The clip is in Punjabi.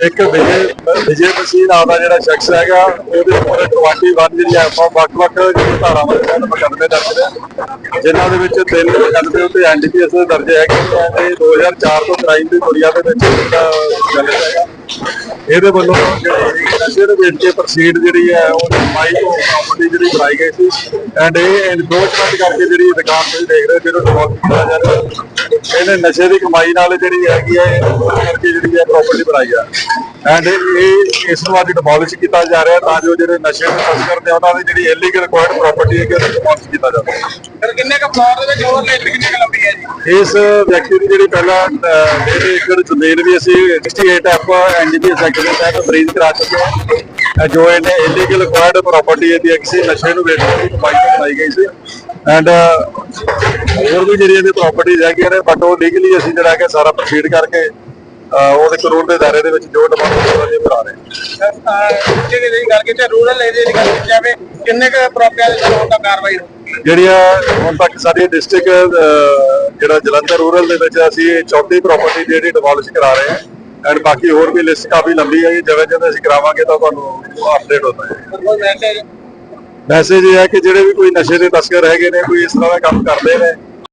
ਇੱਕ ਵਿਜੇ ਵਿਜੇ ਮਸੀਹ ਨਾਮ ਦਾ ਜਿਹੜਾ ਸ਼ਖਸ ਹੈਗਾ, ਉਹਦੇ ਉੱਪਰ 21 ਜਿਹੜੀ ਆਪਾਂ ਵੱਖ-ਵੱਖ ਧਾਰਾਵਾਂ ਦੇ ਤਹਿਤ ਮੁਕੱਦਮੇ ਦਰਜ ਨੇ। ਜਿਨ੍ਹਾਂ ਦੇ ਵਿੱਚ ਤਿੰਨ ਮੁਕੱਦਮੇ ਉੱਤੇ ਐਨਡੀਪੀਐਸ ਦੇ ਦਰਜ ਹੈਗੇ ਤੇ 2004 ਤੋਂ ਕ੍ਰਾਈਮ ਦੀ ਦੁਨੀਆ ਦੇ ਵਿੱਚ ਚੱਲ ਹੈਗਾ। ਇਹਦੇ ਵੱਲੋਂ ਜਿਹੜੀ ਨਸ਼ੇ ਦੇ ਵੇਚ ਕੇ ਪ੍ਰੋਸੀਡ ਜਿਹੜੀ ਹੈ, ਉਹ ਮਾਈ ਤੋਂ ਪ੍ਰਾਪਰਟੀ ਜਿਹੜੀ ਬਣਾਈ ਗਈ ਸੀ। ਐਂਡ ਇਹ ਇਨਕਰੋਚਮੈਂਟ ਕਰਕੇ ਜਿਹੜੀ ਦੁਕਾਨ ਤੇ ਦੇਖ ਰਹੇ ਜਿਹਨੂੰ ਡਿਵੋਲਪ ਕੀਤਾ ਜਾ ਰਿਹਾ ਇਹਨੇ ਨਸ਼ੇ ਦੀ ਕਮਾਈ ਨਾਲ ਜਿਹੜੀ ਹੈਗੀ ਹੈ ਕਰਕੇ ਜਿਹੜੀ ਹੈ ਪ੍ਰਾਪਰਟੀ ਬਣਾਈ ਆ। ਐਂਡ ਇਹ ਇਸ ਨੂੰ ਅੱਜ ਡਿਮੋਲਿਸ਼ ਕੀਤਾ ਜਾ ਰਿਹਾ ਤਾਂ ਜੋ ਜਿਹੜੇ ਨਸ਼ੇ ਦੇ ਤਸਕਰ ਨੇ ਉਹਨਾਂ ਦੀ ਜਿਹੜੀ ਇਲੀਗਲ ਰਿਕੁਆਇਰਡ ਪ੍ਰਾਪਰਟੀ ਹੈ ਕਿ ਉਹਨੂੰ ਡਿਮੋਲਿਸ਼ ਕੀਤਾ ਜਾਵੇ ਫਿਰ ਕਿੰਨੇ ਕ ਫਲੋਰ ਦੇ ਵਿੱਚ ਹੋਰ ਲੈ ਕਿੰਨੇ ਕ ਲੰਬੀ ਹੈ ਜੀ? ਇਸ ਵਿਅਕਤੀ ਦੀ ਜਿਹੜੀ ਪਹਿਲਾਂ ਡੇਢ ਏਕੜ ਜ਼ਮੀਨ ਵੀ ਅਸੀਂ 68 ਐਫ ਐਨਡੀਪੀਐਸ ਐਕਟ ਦੇ ਤਹਿਤ ਫਰੀਜ਼ ਕਰਾ ਚੁੱਕੇ ਹਾਂ। ਜੋ ਇਹਨੇ ਇਲੀਗਲ ਰਿਕੁਆਇਰਡ ਪ੍ਰਾਪਰਟੀ ਇਹਦੀ ਕਿਸੇ ਨਸ਼ੇ ਨੂੰ ਵੇਚਣ ਦੀ ਕਮਾਈ ਤੋਂ ਬਣਾਈ ਗਈ ਸੀ। ਐਂਡ ਹੋਰ ਵੀ ਜਿਹੜੀਆਂ ਇਹਦੀ ਪ੍ਰਾਪਰਟੀਆਂ ਹੈਗੀਆਂ ਨੇ ਬਟ ਉਹ ਲੀਗਲੀ ਅਸੀਂ ਜਿਹੜਾ ਕਿ ਸਾਰਾ ਪ੍ਰੋਸੀਡ ਕਰਕੇ ਉਹਦੇ ਕਾਨੂੰਨ ਦੇ ਦਾਇਰੇ ਦੇ ਵਿੱਚ ਜੋ ਡਿਮਾਂਡ ਉਹ ਕਰਾ ਰਹੇ ਹਾਂ। ਜੇ ਦੀ ਗੱਲ ਕੀਤੀ ਰੂਰਲ ਏਰੀਆ ਦੀ ਗੱਲ ਕੀਤੀ ਜਾਵੇ ਕਿੰਨੇ ਕ ਪ੍ਰਾਪਰਟੀਆਂ ਦੇ ਸਾਨੂੰ ਦਾ ਕਾਰਵਾਈ ਜਿਹੜੀਆਂ ਹੁਣ ਤੱਕ ਸਾਡੀ ਡਿਸਟ੍ਰਿਕਟ ਜਿਹੜਾ ਜਲੰਧਰ ਰੂਰਲ ਦੇ ਵਿੱਚ ਅਸੀਂ ਇਹ ਚੌਥੀ ਪ੍ਰਾਪਰਟੀ ਜਿਹੜੀ ਡਿਮੋਲਿਸ਼ ਕਰਾ ਰਹੇ ਹਾਂ ਐਂਡ ਬਾਕੀ ਹੋਰ ਵੀ ਲਿਸਟ ਕਾਫੀ ਲੰਬੀ ਹੈ ਜਿਵੇਂ ਜਿਵੇਂ ਅਸੀਂ ਕਰਾਵਾਂਗੇ ਤਾਂ ਤੁਹਾਨੂੰ ਅਪਡੇਟ ਹੁੰਦਾ ਹੈ ਮੈਸੇਜ ਇਹ ਹੈ ਕਿ ਜਿਹੜੇ ਵੀ ਕੋਈ ਨਸ਼ੇ ਦੇ ਤਸਕਰ ਹੈਗੇ ਨੇ ਕੋਈ ਇਸ ਤਰ੍ਹਾਂ ਦਾ ਕੰਮ ਕਰਦੇ ਨੇ